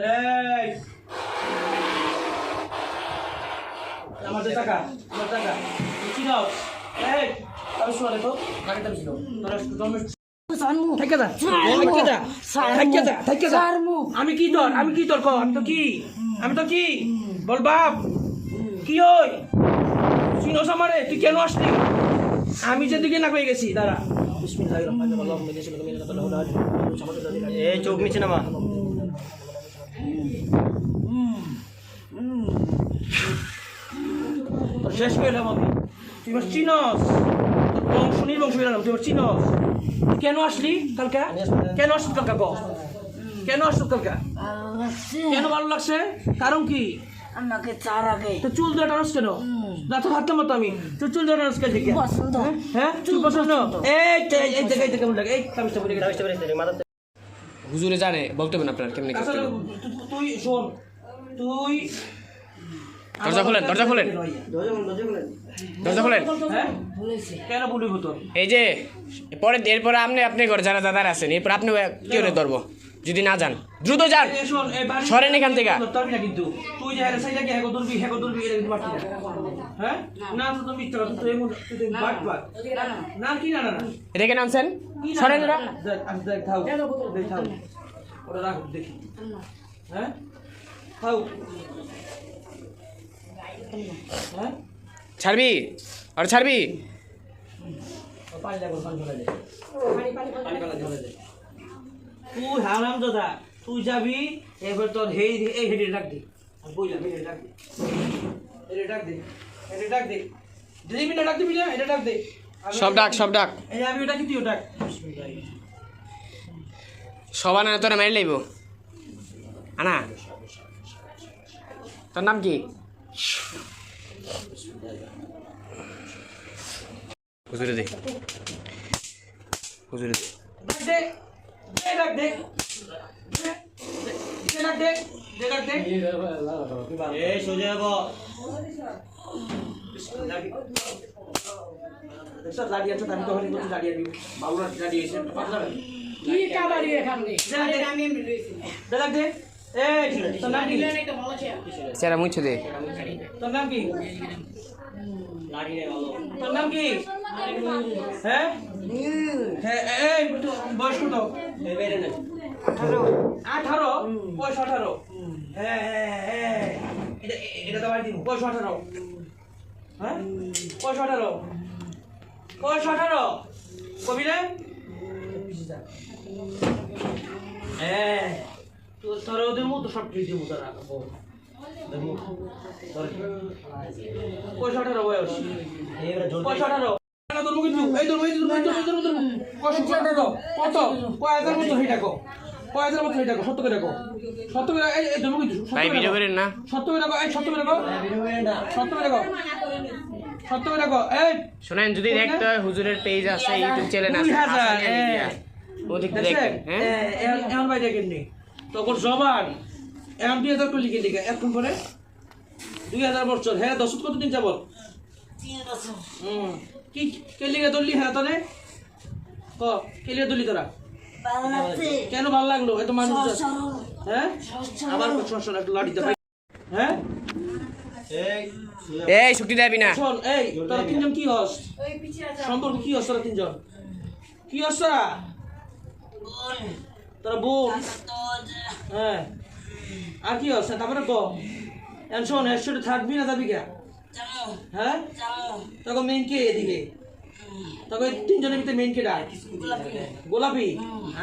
এই। আমার টাকা আমার টাকা। কি দাও এই আমি তোরা জন্মের যা। আমি কি তোর? আমি কি তোর আমি তো কি? আমি তো কি? বল বাপ। কি ওই? চিনোস আমারে? তুই কেন আসলি? আমি যেদিকে না পেয়ে গেছি দাঁড়া। এই চোখ নামা। তোর শেষ করে এলাম আমি। তুই আমার চিনস। তোর বংশ নির্বংশ হয়ে গেলাম। তুই আমার চিনস। কেন আসলি কালকা? কেন আসলি কালকা? ক কেন আসলি কালকা? কেন ভালো লাগছে? কারণ কি? আমাকে তো চুল ধরে টানস কেন? ভাবতাম মতো আমি। তুই চুল ধরে টানস কেন পছন্দ হ্যাঁ? চুল পছন্দ এই এই এই দেখে এই দেখে কেমন লাগে এই কামিজটা পরে গেছে। দাবিসটা মাথা হুজুরে জানে বলতে হবে না আপনার কেমনি। তু- তুই শোন। তুই দরজা খোলেন, দরজা খোলেন। দরজা খোলেন। কেন বলিব তোর? এই যে পরে এরপরে আপনি আপনি ঘরে যারা দাদার আছেন এরপর আপনি কি করে ধরবো? যদি না যান। দ্রুত যান। সরেন এখান থেকে। কিন্তু। তুই যে হেরে সাইডে হেগো ধরবি হেগো ধরবি এটা কিন্তু হ্যাঁ? না তো তুমি মিথ্যা তুই এমন তুই বাট বাট। না কি না না না। এটা কেন আনছেন? কি না, সরেন না, দেখ, আমি দেখ থাও দেখ থাও ওটা রাখ দেখি। হ্যাঁ? থাও হ্যাঁ ছাড়বি? আর ছাড়বি। তুই হারাম দাদা তুই যাবি এবার তোর হেই এই হেডে ডাক দে। আমি হেডে ডাক দে। হেডে ডাক দে হেডে ডাক দে। দিবি না ডাক দিবি না এটা ডাক দে। সব ডাক সব ডাক। এই আমি ওটা কি তুই ডাক। সবার না তোরা মেরে লইব। আনা। তোর নাম কি? হুজুরে দে। হুজুরে দে। ডাক দে চেরা মুছে দে তোর নাম কি তোর নাম কি হ্যাঁ হ্যাঁ এই বয়স কত এই আঠারো। বয়স আঠারো। হ্যাঁ হ্যাঁ হ্যাঁ এটা এটা তো বাড়ি দিব। বয়স আঠারো। হ্যাঁ? বয়স আঠারো। বয়স আঠারো। কবি রে হ্যাঁ। তোর ওদের মতো সব ঠিক দিব তারা আঠারো বয়স পয়সা আঠারো কত কয় হাজার মতো হয়ে কয় হাজার মতো হয়ে সত্য করে ডাকো সত্য করে এই সত্য করে সত্য করে সত্য করে সত্য করে শোনেন যদি দেখতে হয় হুজুরের পেজ আছে ইউটিউব চ্যানেল আছে। ওদিক হ্যাঁ ভাই দেখেন নি তখন জবান এখন দুই হাজার করে লিখে লিখে এখন পরে দুই হাজার বছর হ্যাঁ দশ কতদিন যাবত হুম কি কে লিখে ধরলি? হ্যাঁ তনে ক কে লিখে ধরলি তোরা? কেন ভালো লাগল? এত মানুষ। হ্যাঁ? আবার শোন একটু লাড়ি হ্যাঁ? এই শক্তি দেবি না। শোন এই তোরা তিনজন কি হস? সম্পর্ক কি হস তোরা তিনজন? কি হস তোরা? তোরা বোন হ্যাঁ। আর কি হস তারপরে ক? এখন শোন সাথে থাকবি না যাবি কে? হ্যাঁ? তখন মেন কে এদিকে? তবে তিনজনের ভিতরে মেন কে ডাক? গোলাপি।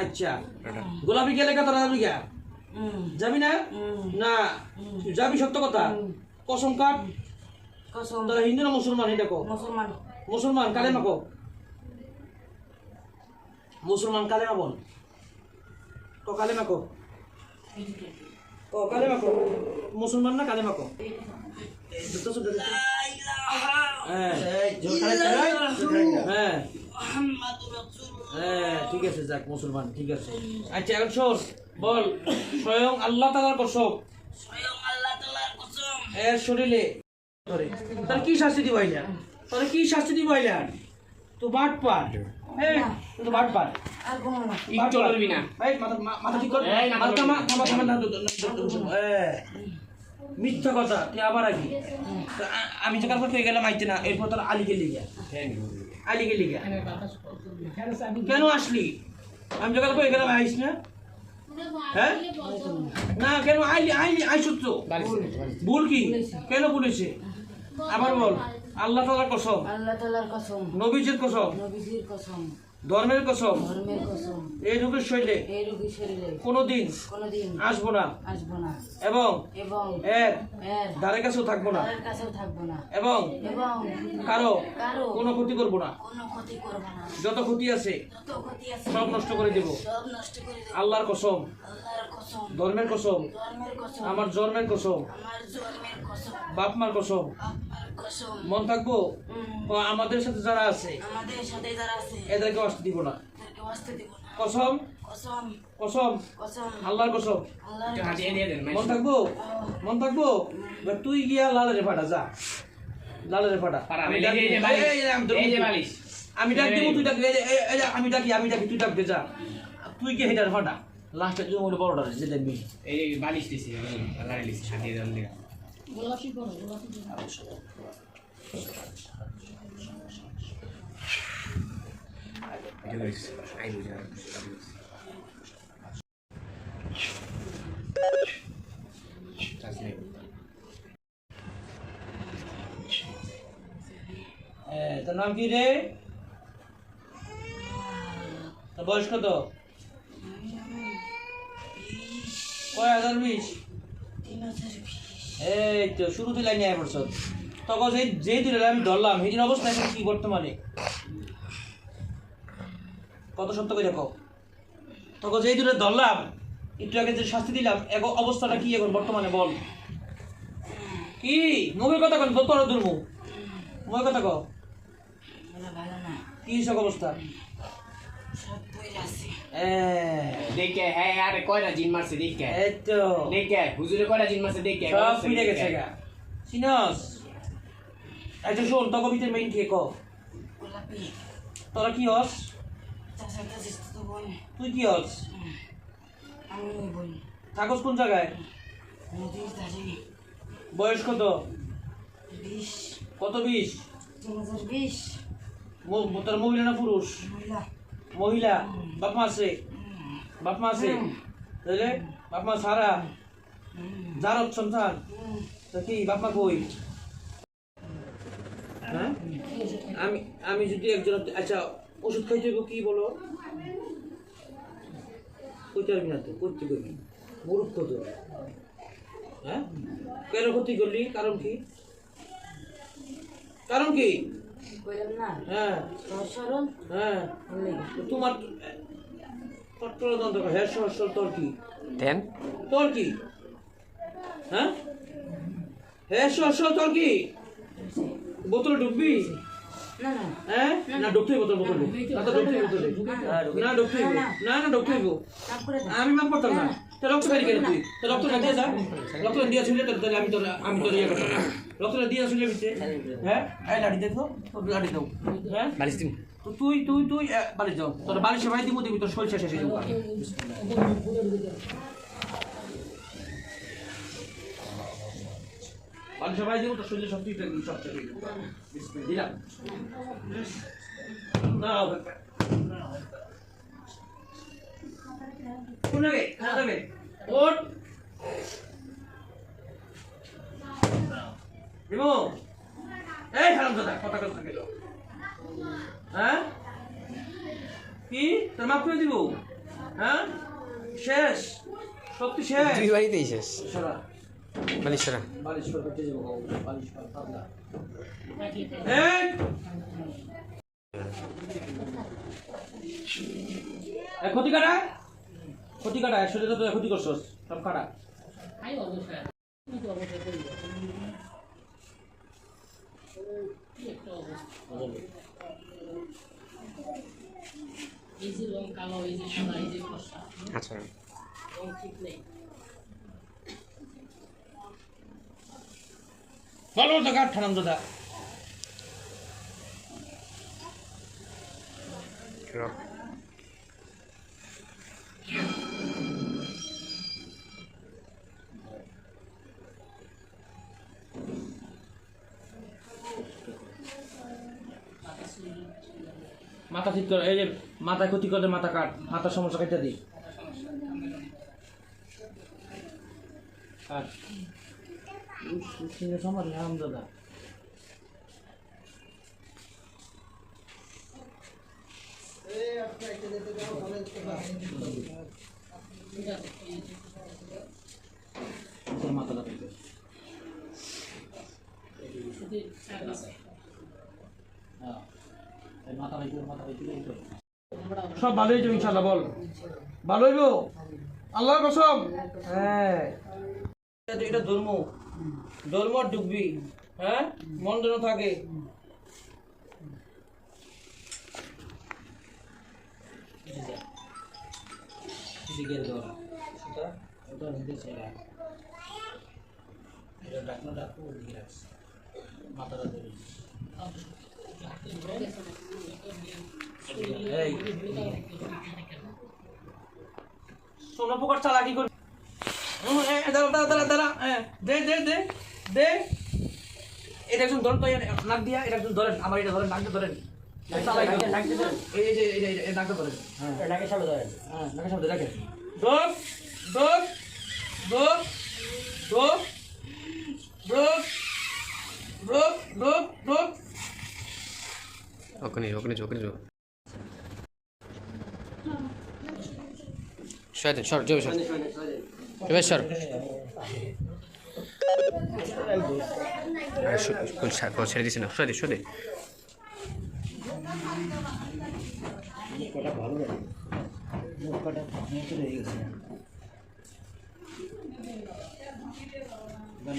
আচ্ছা। গোলাপি গেলে কে তোরা যাবি কে? যাবি না? না। যাবি সত্য কথা? কসম কাট। কসম। তোরা হিন্দু না মুসলমান? এটা কো? মুসলমান। মুসলমান কালেমা কো? মুসলমান কালেমা বল। কো কালেমা কো কো কালেমা মুসলমান না কালেমা কো। হ্যাঁ। হ্যাঁ। হ্যাঁ ঠিক আছে, যাক, মুসলমান, ঠিক আছে। আচ্ছা এখন বল, স্বয়ং আল্লাহ তালার কসম। এর শরীরে তাহলে কি শাস্তি দিব আইলা তাহলে কি শাস্তি দিব আইলা তো বাট পার হ্যাঁ তো বাট পার মিথ্যা কথা তুই আবার আগে আমি যে কালকে গেলাম আইতে না এরপর তোর আলী গেলি গিয়া আলী কেন আসলি? আমি যে কালকে গেলাম আইস না? হ্যাঁ? না কেন আইলি আইলি আইসুত তো। ভুল কি? কেন বলেছে? আবার বল। আল্লাহ তালার কসম। আল্লাহ তালার কসম। নবীজির কসম। নবীজির কসম। ধর্মের কসম। এই রোগের শৈলে কোনোদিন আসব না। এবং এর ধারে কাছেও থাকব না। এবং কারও কোনো ক্ষতি করব না। যত ক্ষতি আছে সব নষ্ট করে দেব। আল্লাহর কসম। ধর্মের কসম। আমার জন্মের কসম। জন্মের কসম। মন থাকব? আমাদের সাথে যারা আছে আমাদের সাথে যারা আছে এদেরকে আসতে দিব না। কসম? কসম। কসম? কসম। আল্লাহর কসম। মন থাকব? মন থাকব? তুই গিয়া লালের ফাটা যা। লালের ফাটা। আমি ডাকি- দিব তুই ডাক আমি ডাকি আমি ডাকি তুই ডাকতে যা। তুই গিয়ে হেটার ফাটা। লাস্টে তুই মনে বড়টা যে দেখবি। এই বালিশ দিছি হাতিয়ে দেন দিকে এ, তোর নাম কি রে? তোর বয়স কত? কয় হাজার বিশ? তিন হাজার বিশ। এই তো শুরুতে লাইনে আয় পড়ছ তখন সেই যেই দিন আমি ধরলাম দিন অবস্থা এখন কি বর্তমানে কত সত্য করে দেখো তখন যেই দূরে ধরলাম একটু আগে যে শাস্তি দিলাম এখন অবস্থাটা কি এখন বর্তমানে বল? কি? মুখের কথা কন তোর দুর্মু মুখের কথা না কি সব অবস্থা? সব বই আছে। দেখে হ্যাঁ আরে কয়টা জিন মারছে দেখে? এই তো। দেখে হুজুরে কয়টা জিন মারছে দেখে? সব ফিরে গেছে গা। চিনস আচ্ছা শোন তখন ভিতরে মেইন কে ক। গোলাপি। তোরা কি হস? তো তুই কি হস? থাকস কোন জায়গায়? বয়স কত? বিশ। কত বিশ? বিশ। তোর মহিলা না পুরুষ? মহিলা। মহিলা, বাপ মা আছে। বাপ মা তাহলে বাপ মা সারা যার সন্তান, তো কি বাপ মা কই? হ্যাঁ? আমি আমি যদি একজন আচ্ছা ওষুধ খাইতে কি বলো? কইতে পারবি তো? করতে করবি মূর্খ তো। হ্যাঁ? কেন ক্ষতি করলি? কারণ কি? কারণ কি? কইলাম না? হ্যাঁ। তোর হ্যাঁ। তোমার হ্যাঁ তোর কি? দেন। তোর কি? হ্যাঁ? হ্যাঁ সহসল তোর কি? বোতলে ঢুকবি? না না। হ্যাঁ? না বোতলে না বোতলে। না না না আমি মাপ করতাম না। তো রক্ত তুই? রক্ত দিয়ে যা। রক্ত দিয়ে তাহলে আমি তোর আমি তোর ইয়ে করতাম রক্ত দিয়ে শুনলে বিতে হ্যাঁ? এই লাড়ি দেখো লাড়ি দাও। হ্যাঁ? বালিশ দিন তুই তুই তুই বালিশ যাও তোর বালিশে ভাই দিব দিবি তোর শরীর শেষ হয়ে যাবে। বালিশে ভাই দিব তোর শরীরে সব ঠিক থাকবে সব ঠিক দিলাম। না কোন গে খাওয়া যাবে ওট এই কথা কথা গেল হ্যাঁ? কি? তোর মাফ করে দিব? হ্যাঁ? শেষ। সত্যি শেষ। দুই বাড়িতেই শেষ। সরা বালিশ সরা। বালিশ করে করতে যাব বালিশ কর পাতলা। এই এ, ক্ষতি কাটা? ক্ষতি কাটা একশো তো ক্ষতি করছস। সব কাটা। আচ্ছা। বলো তো কাঠ দাদা? মাথা ঠিক করে এই যে মাথা ক্ষতি করলে মাথা কাট, মাথার সমস্যা কেটে দিই। আর দাদা মাথা ভাই মাথা ভাই সব ভালো হয়েছে ইনশাল্লাহ বল। ভালো হইব? আল্লাহর কসম? হ্যাঁ। এটা ধর্ম ধর্ম ডুববি হ্যাঁ? মন যেন থাকে। দিকে ধর। সেটা ওটা নিতে চাই এটা ডাকনা ডাকবো ওদিকে রাখ মাথাটা ধরে। এই। সোনা চালাকি করি? হুম, এ, এ, দাঁড়া দাঁড়া দাঁড়া দাঁড়া দে দে দে দে। এটা একজন ধরেন তো নাক দিয়া এটা একজন ধরেন আমার এটা ধরেন নাকটা ধরেন। এই এই যে এই নাকটা ধরেন। হ্যাঁ। নাকের সামনে ধরেন। হ্যাঁ। নাকের সামনে রাখেন দোক দোক দোক দোক দোক দোক দোক দোক ওখানে ওখানে ওখানে সরে দেন সর জবে সর জবে সর ছেড়ে দিছে না সরে সরে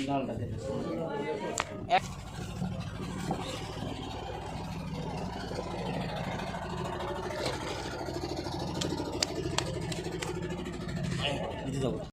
লালটা দিতে যাব